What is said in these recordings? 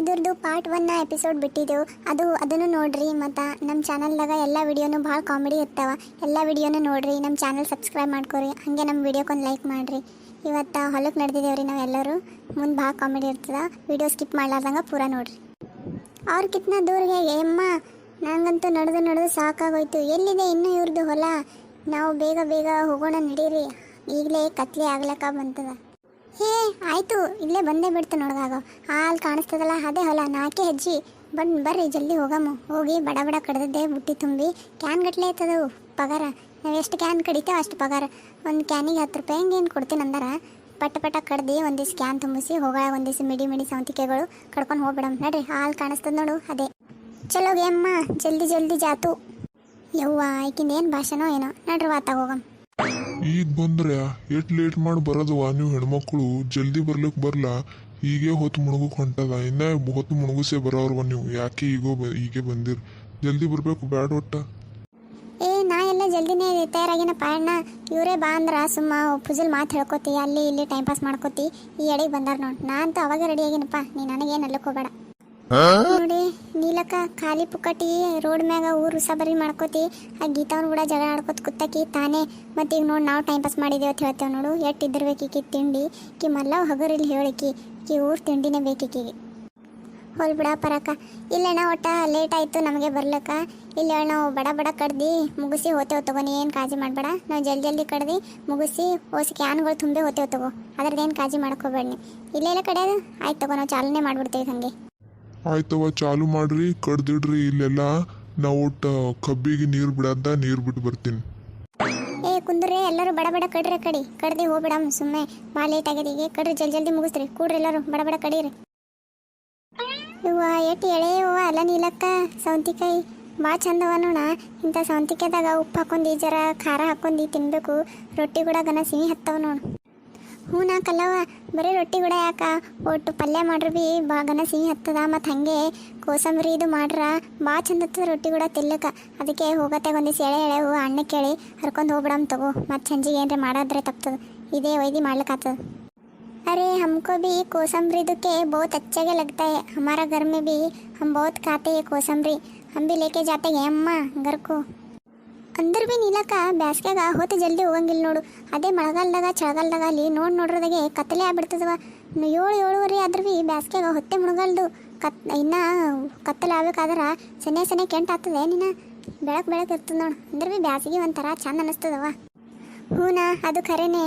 ಇದ್ರದ್ದು part ಒನ್ನ episode ಬಿಟ್ಟಿದ್ದೆವು ಅದು ಅದನ್ನು ನೋಡ್ರಿ ಮತ್ತು ನಮ್ಮ ಚಾನಲ್ದಾಗ ಎಲ್ಲ ವಿಡಿಯೋನು ಭಾಳ ಕಾಮಿಡಿ ಇರ್ತಾವ. ಎಲ್ಲ ವಿಡಿಯೋನು ನೋಡ್ರಿ ನಮ್ಮ ಚಾನಲ್ ಸಬ್ಸ್ಕ್ರೈಬ್ ಮಾಡ್ಕೊರಿ, ಹಾಗೆ ನಮ್ಮ ವಿಡಿಯೋಕ್ಕೊಂದು ಲೈಕ್ ಮಾಡಿರಿ. ಇವತ್ತು ಹೊಲಕ್ಕೆ ನಡೆದಿದ್ದೇವ್ರಿ ನಾವೆಲ್ಲರೂ ಮುಂದೆ ಭಾಳ ಕಾಮಿಡಿ ಇರ್ತದೆ. ವಿಡಿಯೋ ಸ್ಕಿಪ್ ಮಾಡ್ಲಾರ್ದಂಗೆ ಪೂರ ನೋಡ್ರಿ. ಅವ್ರ ಕಿತ್ನ ದೂರಿಗೆ ಅಮ್ಮ ನನಗಂತೂ ನಡೆದು ನಡೆದು ಸಾಕಾಗೋಯ್ತು. ಎಲ್ಲಿದೆ ಇನ್ನೂ ಇವ್ರದ್ದು ಹೊಲ? ನಾವು ಬೇಗ ಬೇಗ ಹೋಗೋಣ ನಡೀರಿ. ಈಗಲೇ ಕತ್ಲೆ ಆಗ್ಲಕ್ಕ ಬಂತದ. ಹೇ, ಆಯ್ತು. ಇಲ್ಲೇ ಬಂದೇ ಬಿಡ್ತು ನೋಡ್ದಾಗ. ಹಾಲು ಕಾಣಿಸ್ತದಲ್ಲ, ಅದೇ ಹೊಲ. ನಾಕೆ ಹೆಜ್ಜಿ. ಬಂದು ಬರ್ರಿ, ಜಲ್ದಿ ಹೋಗಮ್ಮ. ಹೋಗಿ ಬಡ ಬಡ ಕಡ್ದದ್ದೆ ಬುಟ್ಟಿ ತುಂಬಿ. ಕ್ಯಾನ್ ಗಟ್ಲೆ ಆಯ್ತದವು ಪಗಾರ. ನಾವು ಎಷ್ಟು ಕ್ಯಾನ್ ಕಡಿತೇವೆ ಅಷ್ಟು ಪಗಾರ. ಒಂದು ಕ್ಯಾನಿಗೆ ಹತ್ತು ರೂಪಾಯಿ ಹಂಗೇನು ಕೊಡ್ತೀನಿ ಅಂದಾರ? ಪಟ ಪಟ ಕಡ್ದು ಒಂದಿವ್ಸ ಕ್ಯಾನ್ ತುಂಬಿಸಿ ಹೋಗಳ ಒಂದಿವ್ಸ ಮಿಡಿ ಮಿಡಿ ಸೌಂತಿಕೆಗಳು ಕಡ್ಕೊಂಡು ಹೋಗ್ಬಿಡಮ್. ನಡ್ರಿ, ಹಾಲು ಕಾಣಿಸ್ತದ ನೋಡು, ಅದೇ. ಚಲೋ ಅಮ್ಮ. ಜಲ್ದಿ ಜಲ್ದಿ ಜಾತು. ಯವ್ವ ಆಯ್ಕಿಂದ ಏನು ಭಾಷೆನೋ ಏನೋ. ನಡ್ರಿ ವಾತಾಗ ಹೋಗಮ್. ಈಗ ಬಂದ್ರೆ ಎಟ್ ಲೇಟ್ ಮಾಡಿ ಬರೋದವ ನೀವು ಹೆಣ್ಮಕ್ಳು ಜಲ್ದಿ ಬರ್ಲಿಕ್ಕೆ ಬರ್ಲ? ಹೀಗೆ ಹೊತ್ತು ಮುಳುಗಕ್ಕೆ ಹೊಂಟದ ಇನ್ನ ಹೊತ್ತು ಮುಳುಗುಸೆ ಬರೋರ್ವ ನೀವು. ಯಾಕೆ ಈಗೋ ಹೀಗೆ ಬಂದಿರ್? ಜಲ್ದಿ ಬರ್ಬೇಕು, ಬ್ಯಾಡ ಒಟ್ಟ ಏ, ನಾ ಎಲ್ಲ ಜಲ್ದಿನೇ ತಯಾರಾಗಿನಪ್ಪ ಅಣ್ಣ ಇವರೇ ಬಾ ಅಂದ್ರ ಸುಮ್ಮ ಪೂಜಲ್ ಮಾತು ಹೇಳ್ಕೊತಿ. ಅಲ್ಲಿ ಇಲ್ಲಿ ಟೈಮ್ ಪಾಸ್ ಮಾಡ್ಕೋತಿ. ಈ ಎಡೆಗೆ ಬಂದಾರ ನೋಡ್. ನಾ ಅಂತ ಅವಾಗ ರೆಡಿ ಆಗಿನಪ್ಪ. ನೀ ನನಗೇನು ಅಲ್ಲಕ್ಕೆ ಹೋಗಬೇಡ. ನೋಡಿ, ನೀಲಕ್ಕ, ಖಾಲಿ ಪುಕ್ಕಟಿ ರೋಡ್ ಮ್ಯಾಗ ಊರು ಉಸಾಬರಿ ಮಾಡ್ಕೋತಿ, ಆ ಗೀತಾವ್ನ ಕೂಡ ಜಗಳ ಆಡ್ಕೋತ ಕುತ್ತಕಿ ತಾನೇ. ಮತ್ತೆ ಈಗ ನೋಡಿ ನಾವು ಟೈಮ್ ಪಾಸ್ ಮಾಡಿದೇವೆ ಅಂತ ಹೇಳ್ತೇವೆ ನೋಡು. ಎಟ್ ಇದ್ದಿರ್ಬೇಕು ತಿಂಡಿ? ಕಿ ಮಲ್ಲವ್ ಹಗರಿಲ್ ಹೇಳಿಕಿ, ಕಿ ಊರ್ ತಿಂಡಿನೇ ಬೇಕೀಕಿಗೆ ಹೋಲ್ ಬಿಡ ಪರಕ. ಇಲ್ಲಣ್ಣ ಒಟ್ಟ ಲೇಟ್ ಆಯಿತು ನಮಗೆ ಬರ್ಲಕ್ಕ. ಇಲ್ಲ ನಾವು ಬಡ ಬಡ ಕಡ್ದು, ಮುಗಿಸಿ ಹೋತೇವೆ ತಗೋ. ನೀ ಏನು ಕಾಜಿ ಮಾಡಬೇಡ. ನಾವು ಜಲ್ದಿ ಜಲ್ದಿ ಕಡ್ದು, ಮುಗಿಸಿ ಹೋಸಿ ಕ್ಯಾನ್ಗಳು ತುಂಬೆ ಹೋತೇವೆ ತಗೋ. ಏನ್ ಕಾಜಿ ಮಾಡ್ಕೋಬೇಡ ನೀ. ಇಲ್ಲೆಲ್ಲ ಕಡೆ ಆಯ್ತು ತಗೋ, ನಾವು ಚಾಲನೆ ಮಾಡ್ಬಿಡ್ತೇವೆ ಹಾಗೆ. ಆಯ್ತವ ಚಾಲು ಮಾಡ್ರಿ, ಕಡ್ದಿಡ್ರಿ ಇಲ್ಲೆಲ್ಲ. ನಾವು ಒಟ್ಟ ಕಬ್ಬಿಗೆ ನೀರು ಬಿಡದ್ದ ನೀರು ಬಿಟ್ಟು ಬರ್ತೀನಿ. ಏ ಕುಂದ್ರೆ ಎಲ್ಲರೂ ಬಡ ಬಡ ಕಡ್ರಿ ಕಡಿ. ಕಡ್ದಿ ಹೋಗ್ಬಿಡಮ್ ಸುಮ್ಮನೆ ಭಾಳ ಲೇಟ್ ಆಗ್ಯದ ಈಗ ಕಡ್ರಿ, ಜಲ್ದಿ ಜಲ್ದಿ ಮುಗಿಸ್ರಿ. ಕೂಡ್ರಿ ಎಲ್ಲರೂ, ಬಡ ಬಡ ಕಡೀರಿ. ಇವ ಎಟ್ಟು ಎಳೆ ಹೂವ ಅಲ್ಲ ನೀಲಕ್ಕ ಸೌಂತಿಕಾಯಿ ಭಾಳ ಚಂದವ ನೋಣ ಇಂಥ ಸೌಂತಿಕಾಯ್ದಾಗ ಉಪ್ಪು ಹಾಕೊಂಡಿ ಜರ, ಖಾರ ಹಾಕೊಂಡಿ ತಿನ್ಬೇಕು. ರೊಟ್ಟಿ ಕೂಡ ಗನ ಸಿಹಿ ಹತ್ತವ ನೋಡು. ಹ್ಞೂ ನಾ ಕಲ್ಲವ ಬರೀ ರೊಟ್ಟಿ ಕೂಡ ಯಾಕ ಒಟ್ಟು ಪಲ್ಯ ಮಾಡ್ರಿ ಬಿ ಬಾ ಗನ ಸಿಹಿ ಹತ್ತದ ಮತ್ತು ಹಾಗೆ ಕೋಸಂಬರಿ ಇದು ಮಾಡ್ರ ಭಾಳ ಚಂದ ಹತ್ತದ ರೊಟ್ಟಿ ಕೂಡ ತಿಲ್ಲಕ ಅದಕ್ಕೆ ಹೋಗತ್ತೆ ಒಂದಿವ್ಸ ಎಳೆ ಎಳೆ ಹೂವು ಅಣ್ಣ ಕೇಳಿ ಹರ್ಕೊಂಡು ಹೋಗ್ಬಿಡಮ್ ತಗೋ ಮತ್ತು ಸಂಜೆಗೆ ಏನ್ರ ಮಾಡಾದ್ರೆ ತಪ್ತದ ಇದೇ ಒಯ್ದು ಮಾಡ್ಲಿಕ್ಕಾಗ್ತದ अरे हमको भी कोसम्बरी के बहुत अच्छे के लगता है हमारा घर में भी हम बहुत खाते हैं कोसम्बरी हम भी लेके जाते हैं अम्मा घर को ಅಂದ್ರ ಬಿ ನೀಲಕ್ಕ ಬ್ಯಾಸ್ಗ್ಯಾಗ ಹೊತ್ತು ಜಲ್ದಿ ಹೋಗಂಗಿಲ್ಲ ನೋಡು. ಅದೇ ಮಳೆಗಾಲದಾಗ ಚಳಗಾಲದಾಗ ಅಲ್ಲಿ ನೋಡಿ ನೋಡ್ರದಾಗೆ ಕತ್ತಲೆ ಆಗ್ಬಿಡ್ತದವ. ಏಳು ಏಳುವರೆ ಆದ್ರೆ ಬಿ ಬ್ಯಾಸ್ಗ್ಯಾಗ ಹೊತ್ತೆ ಮುಳುಗಲ್ದು. ಕತ್, ಇನ್ನ ಕತ್ತಲೆ ಆಗ್ಬೇಕಾದ್ರೆ ಸನೆ ಸನೆ ಕೆಂಟ್ ಆಗ್ತದೆ ನಿನ್ನ. ಬೆಳಕು ಬೆಳಕು ಇರ್ತದೆ ನೋಡು. ಅಂದ್ರೆ ಬಿ ಬ್ಯಾಸಿಗೆ ಒಂಥರ ಚಂದ ಅನಿಸ್ತದವ. ಹೂನಾ, ಅದು ಖರೇನೆ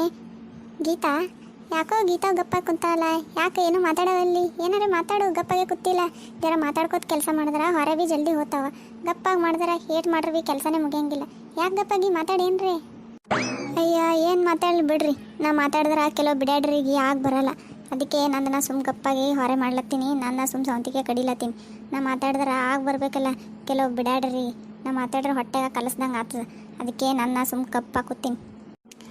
ಗೀತಾ? ಯಾಕೋ ಗೀತಾ ಗಪ್ಪ ಕುಂತಾಳ? ಯಾಕೆ ಏನು ಮಾತಾಡವಲ್ಲಿ ಏನಾರ ಮಾತಾಡು, ಗಪ್ಪಾಗೆ ಕೂತಿಲ್ಲ. ಜರ ಮಾತಾಡ್ಕೋತ ಕೆಲಸ ಮಾಡಿದ್ರ ಹೊರ ಬಿ ಜಲ್ದಿ ಹೋತಾವ. ಗಪ್ಪಾಗಿ ಮಾಡಿದ್ರ ಏಟ್ ಮಾಡ್ರಿ ಕೆಲಸನೇ ಮುಗಿಯಂಗಿಲ್ಲ. ಯಾಕೆ ಗಪ್ಪಾಗಿ ಮಾತಾಡೇನ್ರಿ? ಅಯ್ಯ, ಏನು ಮಾತಾಡಲಿ ಬಿಡ್ರಿ. ನಾ ಮಾತಾಡಿದ್ರ ಕೆಲವು ಬಿಡಾಡ್ರಿಗೆ ಯಾಕೆ ಬರಲ್ಲ. ಅದಕ್ಕೆ ನನ್ನ ಸುಮ್ ಗಪ್ಪಾಗಿ ಹೊರೆ ಮಾಡ್ಲತ್ತೀನಿ. ನನ್ನ ಸುಮ್ ಸೌಂತಿಕೆ ಕಡಿಲತ್ತೀನಿ. ನಾ ಮಾತಾಡಿದ್ರ ಆಗ ಬರ್ಬೇಕಲ್ಲ. ಕೆಲವು ಬಿಡಾಡ್ರಿ. ನಾ ಮಾತಾಡ್ರೆ ಹೊಟ್ಟೆಗೆ ಕಲಸ್ದಂಗೆ ಆಗ್ತದ ಅದಕ್ಕೆ ನನ್ನ ಸುಮ್ ಕಪ್ಪಾಕುತ್ತೀನಿ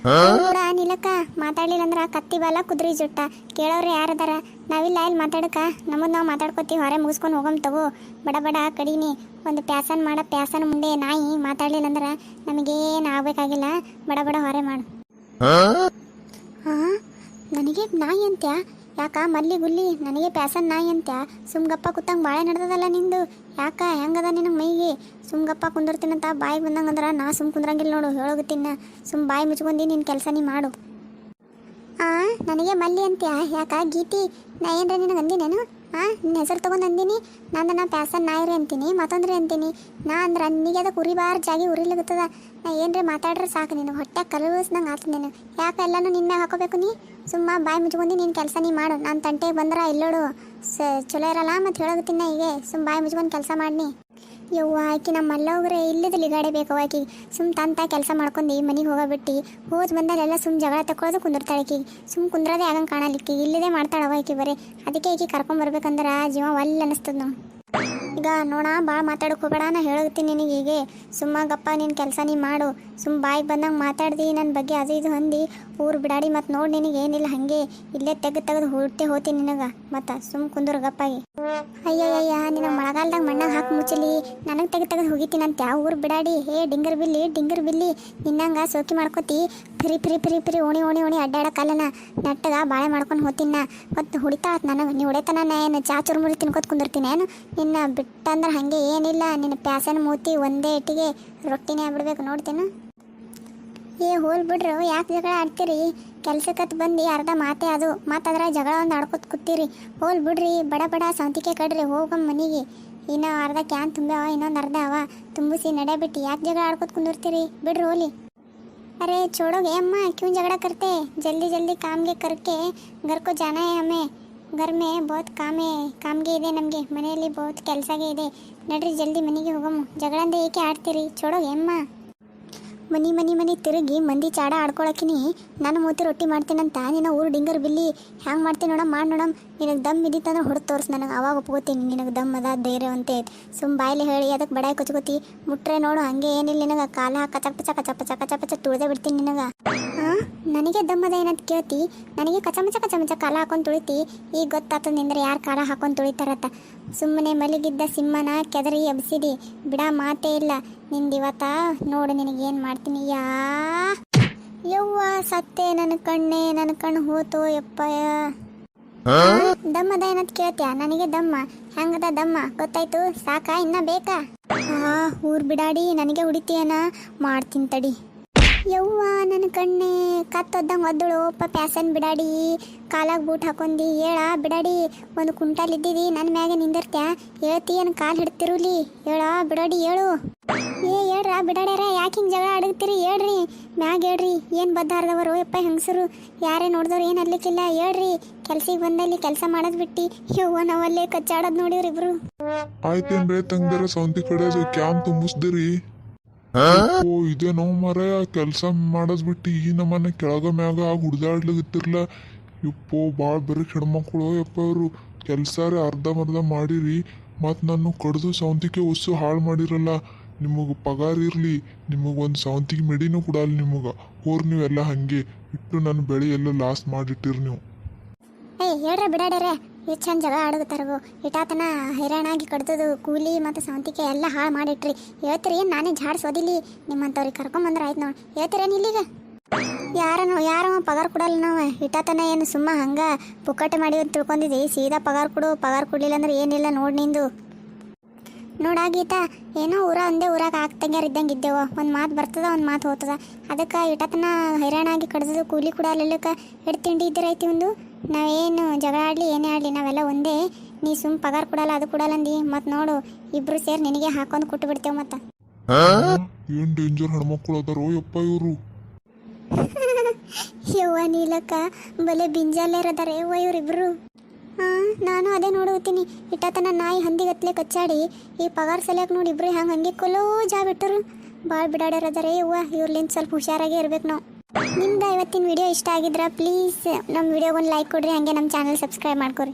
ಕೂಡ ನಿಲಕ್ಕ ಮಾತಾಡ್ಲಿಲ್ಲ ಅಂದ್ರ ಕತ್ತಿ ಬಾಲ ಕುದ್ರಿ ಜುಟ್ಟ. ಕೇಳೋರು ಯಾರದಾರ? ನಾವಿಲ್ಲ ಇಲ್ಲಿ ಮಾತಾಡಕ. ನಮ್ಮದು ನಾವು ಮಾತಾಡ್ಕೊತೀವಿ ಹೊರೆ ಮುಗಿಸ್ಕೊಂಡು ಹೋಗಮ್ ತಗೋ. ಬಡ ಬಡ ಕಡಿನಿ. ಒಂದು ಪ್ಯಾಸನ್ ಮಾಡ ಪ್ಯಾಸನ್ ಮುಂದೆ ನಾಯಿ. ಮಾತಾಡ್ಲಿಲ್ಲ ಅಂದ್ರ ನಮಗೇನು ಆಗ್ಬೇಕಾಗಿಲ್ಲ. ಬಡ ಬಡ ಹೊರೆ ಮಾಡು. ನನಗೆ ನಾಯಿ ಅಂತ್ಯ? ಯಾಕ ಮಲ್ಲಿ ಗುಲ್ಲಿ, ನನಗೆ ಪ್ಯಾಸನ್ ನಾಯಿ ಅಂತ ಸುಮ್ಗಪ್ಪ ಕೂತಂಗೆ ಬಾಳೆ ನಡ್ದದಲ್ಲ ನಿಂದು? ಯಾಕ ಹೆಂಗದ ನಿನಗೆ ಮೈಗೆ? ಸುಮ್ಗಪ್ಪ ಕುಂದಿರ್ತೀನಂತ ಬಾಯಿ ಬಂದಂಗಂದ್ರೆ ನಾ ಸುಮ್ ಕುಂದ್ರಂಗಿಲ್ಲ ನೋಡು, ಹೇಳೋಗುತ್ತಿನ್ನ. ಸುಮ್ ಬಾಯಿ ಮುಚ್ಕೊಂಡಿ ನಿನ್ನ ಕೆಲಸ ನೀ ಮಾಡು. ಆ, ನನಗೆ ಮಲ್ಲಿ ಅಂತ್ಯ? ಯಾಕ ಗೀತಿ? ನಾ ಏನ್ರ ನಿನಗೆ ಅಂದಿನೇನು? ಆ, ನಿನ್ನ ಹೆಸರು ತೊಗೊಂಡು ಅಂದಿನಿ? ನಾನು ನಾ ಪ್ಯಾಸನ್ ನಾಯಿರಿ ಅಂತೀನಿ, ಮತ್ತೊಂದ್ರಿ ಅಂತೀನಿ. ನಾ ಅಂದ್ರೆ ಅನ್ನಿಗೆ ಅದಕ್ಕೆ ಉರಿಬಾರ್ ಜಾಗಿ ಉರಿಲಿಗತ್ತದ. ನಾ ಏನ್ರಿ ಮಾತಾಡ್ರೆ ಸಾಕು ನೀನು, ಹೊಟ್ಟೆ ಕಲಗಿಸ್ದಂಗೆ ಆತು ನೀನು. ಯಾಕೆ ಎಲ್ಲನೂ ನಿನ್ನ ಹಾಕೋಬೇಕು ನೀ? ಸುಮ್ಮ ಬಾಯಿ ಮುಚ್ಕೊಂಡು ನಿನ್ನ ಕೆಲಸ ನೀ ಮಾಡು. ನಾನು ತಂಟೆಗೆ ಬಂದ್ರೆ ಇಲ್ಲೋಡು. ಸ, ಚಲೋ ಇರಲ್ಲ ಮತ್ತು ಹೇಳೋಗುತ್ತೀನಿ ಹೀಗೆ. ಸುಮ್ಮ ಬಾಯಿ ಮುಚ್ಕೊಂಡು ಕೆಲಸ ಮಾಡಿ ಯವ್ವ, ಆಕಿ ನಮ್ಮ ಮಲ್ಲವ್ರೆ ಇಲ್ಲದ ಲಿಗಾಡೆ ಬೇಕು ಆಕಿ ಸುಮ್ ತಂತ ಕೆಲಸ ಮಾಡ್ಕೊಂಡು ಮನೆಗೆ ಹೋಗಬಿಟ್ಟು. ಹೋದ್ ಬಂದಲ್ಲೆಲ್ಲ ಸುಮ್ ಜಗಳ ತಕೊಳ್ಳೋದು ಕುಂದಿರ್ತಾಳೆ ಆಕಿ. ಸುಮ್ ಕುಂದ್ರದೇ ಆಗಂಗೆ ಕಾಣಲಿಕ್ಕೆ ಇಲ್ಲದೆ ಮಾಡ್ತಾಳವ ಆಕಿ ಬರೇ. ಅದಕ್ಕೆ ಈಕಿ ಕರ್ಕೊಂಡ್ ಬರ್ಬೇಕಂದ್ರ ಜೀವ ಒಲ್ಲ ಅನ್ನಿಸ್ತದ ನಾವು ಈಗ ನೋಡ ಭಾಳ ಮಾತಾಡಕ್ಕೆ ಹೋಗಬೇಡ, ನಾ ಹೇಳೋಗ್ತೀನಿ ನಿನಗೆ ಹೀಗೆ. ಸುಮ್ಮ ಗಪ್ಪ ನಿನ್ನ ಕೆಲಸ ನೀ ಮಾಡು. ಸುಮ್ಮ ಬಾಯಿಗೆ ಬಂದಂಗೆ ಮಾತಾಡ್ದಿ ನನ್ನ ಬಗ್ಗೆ ಅದು ಇದು ಹೊಂದಿ. ಊರು ಬಿಡಾಡಿ ಮತ್ತು ನೋಡಿ ನಿನಗೆ ಏನಿಲ್ಲ ಹಾಗೆ. ಇಲ್ಲೇ ತೆಗೆದು ತೆಗೆದು ಹುಡ್ತೆ ಹೋತೀನಿ ನಿನಗೆ. ಮತ್ತು ಸುಮ್ ಕುಂದೂರು ಗಪ್ಪಾಗಿ ಅಯ್ಯಯ್ಯ ನಿನಗೆ ಮಳೆಗಾಲದಾಗ ಮಣ್ಣಾಗ ಹಾಕಿ ಮುಚ್ಚಲಿ. ನನಗೆ ತೆಗೆದು ತೆಗೆದು ಹೋಗಿತೀನಿ ಅಂತ ಯಾವ ಊರು ಬಿಡಾಡಿ? ಹೇ, ಡಿಂಗರ್ ಬಿಲ್ಲಿ ಡಿಂಗರ್ ಬಿಲ್ಲಿ. ನಿನ್ನಂಗೆ ಸೋಕಿ ಮಾಡ್ಕೋತಿ. ಫ್ರೀ ಫ್ರಿ ಫ್ರಿ ಫ್ರಿ ಓಣಿ ಓಣಿ ಓಣಿ ಅಡ್ಡಾಡಕ್ಕಲ್ಲನ ನೆಟ್ಟಗ ಬಾಳೆ ಮಾಡ್ಕೊಂಡು ಹೋತಿನ ಮತ್ತು ಹುಡಿತಾ ಆತು ನನಗೆ. ನೀ ಹೊಡೆತನ ನಾ ಏನು? ಚಾ ಚುರುಮುರಿ ತಿನ್ಕೋತ ಕುಂದಿರ್ತೀನಿ ಏನು? ನಿನ್ನ ಇತ್ತ ಅಂದ್ರೆ ಹಾಗೆ ಏನಿಲ್ಲ, ನಿನ್ನ ಪ್ಯಾಸನ್ ಮೂತಿ ಒಂದೇ ಇಟ್ಟಿಗೆ ರೊಟ್ಟಿನೇ ಆಗ್ಬಿಡ್ಬೇಕು, ನೋಡ್ತೇನು? ಏ, ಹೋಲ್ ಬಿಡ್ರಿ, ಯಾಕೆ ಜಗಳ ಆಡ್ತೀರಿ? ಕೆಲ್ಸಕ್ಕತ್ತು ಬಂದು ಅರ್ಧ ಮಾತೆ ಅದು. ಮಾತಾದ್ರೆ ಜಗಳ ಒಂದು ಆಡ್ಕೊತ ಕೂತೀರಿ. ಹೋಲ್ ಬಿಡ್ರಿ, ಬಡ ಬಡ ಸೌಂತಿಕೆ ಕಡ್ರಿ ಹೋಗಮ್ಮ ಮನೆಗೆ. ಇನ್ನೂ ಅರ್ಧ ಕ್ಯಾನ್ ತುಂಬ್ಯಾವ, ಇನ್ನೊಂದು ಅರ್ಧ ಅವ. ತುಂಬಿಸಿ ನಡೆಬಿಟ್ಟು ಯಾಕೆ ಜಗಳ ಆಡ್ಕೊತ ಕುಂದಿರ್ತೀರಿ? ಬಿಡ್ರಿ ಹೋಲಿ. ಅರೆ, ಚೋಡೋಗೆ, ಅಮ್ಮ ಕ್ಯೂ ಜಗಳ ಕರ್ತೆ. ಜಲ್ದಿ ಜಲ್ದಿ ಕಾಮ್ಗೆ ಕರ್ಕೆ, ಗರ್ಕೋ ಜಾನ ಅಮ್ಮೆ. घर में बहुत काम है ಕಾಮ್ಗೆ ಇದೆ ನಮಗೆ ಮನೆಯಲ್ಲಿ बहुत ಕೆಲಸಗೆ ಇದೆ ನಡ್ರಿ ಜಲ್ದಿ ಮನೆಗೆ ಹೋಗಮ್ಮ ಜಗಳಂದ ಏಕೆ ಆಡ್ತೀರಿ ಚೋಡೋಗೆ ಅಮ್ಮ ಮನಿ ಮನಿ ಮನಿ ತಿರುಗಿ ಮಂದಿ ಚಾಡ ಆಡ್ಕೊಳಕಿನಿ ನಾನು ಮೂತಿ ರೊಟ್ಟಿ ಮಾಡ್ತೀನಂತ ನಿನ್ನ ಊರು ಡಿಂಗರ್ ಬಿಲ್ಲಿ ಹ್ಯಾಂಗೆ ಮಾಡ್ತೀನಿ ನೋಡಮ್ ಮಾಡಿ ನೋಡಮ್ ನಿನಗೆ ದಮ್ ಇದ್ದಿತ್ತಂದ್ರೆ ಹೊಡೆದು ತೋರ್ಸು ನನಗೆ ಅವಾಗ ಒಪ್ಕೋತೀನಿ ನಿನಗೆ ದಮ್ ಅದ ಧೈರ್ಯ ಅಂತ ಸುಮ್ ಬಾಯ್ಲಿ ಹೇಳಿ ಅದಕ್ಕೆ ಬಡಾಯಿ ಕೊಚ್ಕೋತಿ ಮುಟ್ರೆ ನೋಡು ಹಂಗೆ ಏನಿಲ್ಲ ನಿನಗೆ ಕಾಲ ಕಚ ಪಚ ಕಚ ಪಚ ಕಚ ಪಚ ತುಳ್ದೆ ಬಿಡ್ತೀನಿ ನಿನಗೆ ಹಾಂ ನನಗೆ ದಮ್ಮದ ಏನಂತ ಕೇಳ್ತಿ? ನನಗೆ ಕಚಮಚ ಕಚಮಚ ಕಾಲ ಹಾಕೊಂಡು ತುಳಿತಿ. ಈಗ ಗೊತ್ತಾತು ನಿಂದ್ರೆ ಯಾರು ಕಾಲ ಹಾಕೊಂಡು ತುಳಿತಾರತ್ತ ಸುಮ್ಮನೆ ಮಲಗಿದ್ದ ಸಿಂಹನ ಕೆದರಿ ಎಬ್ಸಿದಿ. ಬಿಡ ಮಾತೇ ಇಲ್ಲ. ನಿಂದಿವತ್ತ? ನೋಡು ನಿನಗೇನು ಮಾಡ್ತೀನಿ. ಯಾ! ಯವ್ವ ಸತ್ತೆ ನನ್ನ ಕಣ್ಣೆ ನನ್ನ ಕಣ್ಣು ಹೋತು ಯಪ್ಪಯ್ಯ. ದಮ್ಮದ ಏನಂತ ಕೇಳ್ತ್ಯಾ? ನನಗೆ ದಮ್ಮ. ಹೆಂಗದ ದಮ್ಮ? ಗೊತ್ತಾಯ್ತು? ಸಾಕಾ? ಇನ್ನ ಬೇಕಾ? ಹಾ ಊರ್ ಬಿಡಾಡಿ ನನಗೆ ಹುಡಿತೀಯನ? ಮಾಡ್ತೀನಿ ತಡಿ. ಯವ್ವ, ನನ್ನ ಕಣ್ಣೆ, ಕತ್ತೊದ್ದಂಗೆ ಒದ್ದಳು. ಒಪ್ಪ ಪ್ಯಾಸನ್ ಬಿಡಾಡಿ. ಕಾಲಾಗ ಬೂಟ್ ಹಾಕೊಂಡಿ. ಹೇಳ, ಬಿಡಾಡಿ. ಒಂದು ಕುಂಟಲ್ ಇದ್ದೀವಿ ನನ್ನ ಮ್ಯಾಗೆ ನಿಂದಿರ್ತ್ಯಾ? ಹೇಳ್ತಿ ಏನು ಕಾಲ್ ಹಿಡ್ತಿರುಲಿ? ಹೇಳ, ಬಿಡಾಡಿ, ಹೇಳು. ಏ, ಹೇಳ್ರ, ಬಿಡಾಡ್ಯಾರ, ಯಾಕೆ ಹಿಂಗೆ ಜಗಳ ಆಡಗ್ತೀರಿ ಹೇಳ್ರಿ. ಮ್ಯಾಗ ಹೇಳ್ರಿ. ಏನು ಬದ್ದಾರ್ದವರು ಯಪ್ಪ, ಹೆಂಗಸರು? ಯಾರೇ ನೋಡಿದವ್ರು ಏನು ಅನ್ಲಿಕ್ಕಿಲ್ಲ ಹೇಳ್ರಿ. ಕೆಲ್ಸಿಗೆ ಬಂದಲ್ಲಿ ಕೆಲಸ ಮಾಡದ್ ಬಿಟ್ಟು. ಯವ್ವ, ನಾವಲ್ಲೇ ಕಚ್ಚಾಡೋದು ನೋಡಿವ್ರಿ ಇಬ್ರು ಆಯ್ತೇನ್ರಿ ತಂಗದರ ಸೌಂತಿ ಕಡೆ ಕ್ಯಾಂಪ್ ತುಂಬಿಸ್ದಿರಿ. ಓ ಇದೇನೋ ಮರ ಕೆಲಸ ಮಾಡಿಸ್ಬಿಟ್ಟು ಈ ನಮ್ಮನೆ ಕೆಳಗ ಮ್ಯಾಗ ಆಗ ಹುಡ್ದಾಡ್ಲಿಗತ್ತಿರ್ಲ ಯಪ್ಪೋ ಭಾಳ ಬೆರಕ್ ಹೆಣ್ಮಕ್ಳು ಯಪ್ಪ ಅವರು. ಕೆಲಸಾರ ಅರ್ಧಂಬರ್ಧ ಮಾಡಿರಿ. ಮತ್ತು ನನ್ನ ಕಡ್ದು ಸೌಂತಿಗೆ ಉಸ್ಸು ಹಾಳು ಮಾಡಿರಲ್ಲ. ನಿಮಗೆ ಪಗಾರ ಇರಲಿ. ನಿಮಗೆ ಒಂದು ಸೌಂತಿಗೆ ಮೆಡಿನೂ ಕೊಡಲ್ಲ ನಿಮಗೆ. ಹೋರ್ ನೀವೆಲ್ಲ ಹಾಗೆ. ಇಟ್ಟು ನನ್ನ ಬೆಳೆ ಎಲ್ಲ ಲಾಸ್ ಮಾಡಿಟ್ಟಿರಿ ನೀವು. ಏಯ್ ಹೇಳ್ರ ಬಿಡಾಡ್ಯಾರ. ಎಷ್ಟು ಚಂದ ಜಗಳ ಆಡಗತ್ತಾರವು ಇಟಾತನ ಹೈರಾಣಾಗಿ ಕಡ್ದದು ಕೂಲಿ ಮತ್ತು ಸಾವಂತಿಕೆ ಎಲ್ಲ ಹಾಳು ಮಾಡಿಟ್ರಿ. ಹೇಳ್ತೀರಿ, ಏನು ನಾನೇ ಜಾಡ್ಸೋದಿಲ್ಲಿ ನಿಮ್ಮಂಥವ್ರಿಗೆ ಕರ್ಕೊಂಬಂದ್ರೆ ಆಯ್ತು ನೋಡಿ. ಹೇಳ್ತೀರೇನು ಇಲ್ಲಿಗ? ಯಾರನು, ಯಾರು ಪಗಾರ ಕೊಡಲ್ಲ ನಾವು. ಇಟಾತನ ಏನು ಸುಮ್ಮ ಹಂಗೆ ಪುಕ್ಕಟೆ ಮಾಡಿ ಅಂತ ತಿಳ್ಕೊಂಡಿದ್ದಿ? ಸೀದಾ ಪಗಾರ ಕೊಡು, ಪಗಾರ ಕೊಡಲಿಲ್ಲ ಅಂದ್ರೆ ಏನಿಲ್ಲ ನೋಡಿ ನಿಂದು. ನೋಡ ಗೀತಾ, ಏನೋ ಊರ ಒಂದೇ ಊರಾಗ ಆಗ್ತಂಗ್ಯಾರ ಇದ್ದಂಗೆ ಇದ್ದೇವ. ಒಂದು ಮಾತು ಬರ್ತದ, ಒಂದು ಮಾತು ಹೋಗ್ತದ ಅದಕ್ಕೆ ಇಟತನ ಹೈರಾಣಾಗಿ ಕಡ್ದದು ಕೂಲಿ ಕೂಡ ಅಲ್ಲಕ್ಕ? ಹಿಡ್ ತಿಂಡಿ ಇದ್ದಿರೈತಿ ಒಂದು? ನಾವೇನು ಜಗಳ ಆಡಲಿ ಏನೇ ಆಡಲಿ ನಾವೆಲ್ಲ ಒಂದೇ. ನೀ ಸುಮ್ ಪಗಾರ ಕೊಡಲ್ಲ ಅದು ಕೊಡಲ್ಲ ಅಂದಿ. ಮತ್ತು ನೋಡು ಇಬ್ರು ಸೇರಿ ನಿನಗೆ ಹಾಕೊಂಡು ಕೊಟ್ಟು ಬಿಡ್ತೇವ್ ಮತ್ತ. ಏನ್ ಡೇಂಜರ್ ಹೆಣ್ಮಕ್ಳು ಅದಾರೋ ಯಪ್ಪ ಇವರು? ಯವ್ವ ನೀಲಕ್ಕ ಬಲೆ ಬಿಂಜಾಲೇರದಾರೆ ಯವ್ವ ಇವರಿಬ್ರು. ಹಾಂ ನಾನು ಅದೇ ನೋಡುತ್ತೀನಿ. ಇಟ್ಟತನ ನಾಯಿ ಹಂದಿಗತ್ಲೆ ಕಚ್ಚಾಡಿ. ಈ ಪಗಾರ ಸಲಕ್ಕೆ ನೋಡಿ ಇಬ್ರು ಹಂಗ ಹಂಗೆ ಕೊಲೋ ಜಾ ಬಿಟ್ಟರು ಭಾಳ ಬಿಡಾಡ್ಯಾರದಾರೆ ಯವ್ವ. ಇವ್ರಲಿಂದ ಸ್ವಲ್ಪ ಹುಷಾರಾಗೇ ಇರ್ಬೇಕು ನಾವು. ನಿಮ್ದು ಇವತ್ತಿನ ವಿಡಿಯೋ ಇಷ್ಟ ಆಗಿದ್ರೆ ಪ್ಲೀಸ್ ನಮ್ಮ ವಿಡಿಯೋಗೊಂದು ಲೈಕ್ ಕೊಡ್ರಿ, ಹಾಗೆ ನಮ್ಮ ಚಾನಲ್ ಸಬ್ಸ್ಕ್ರೈಬ್ ಮಾಡ್ಕೊರಿ.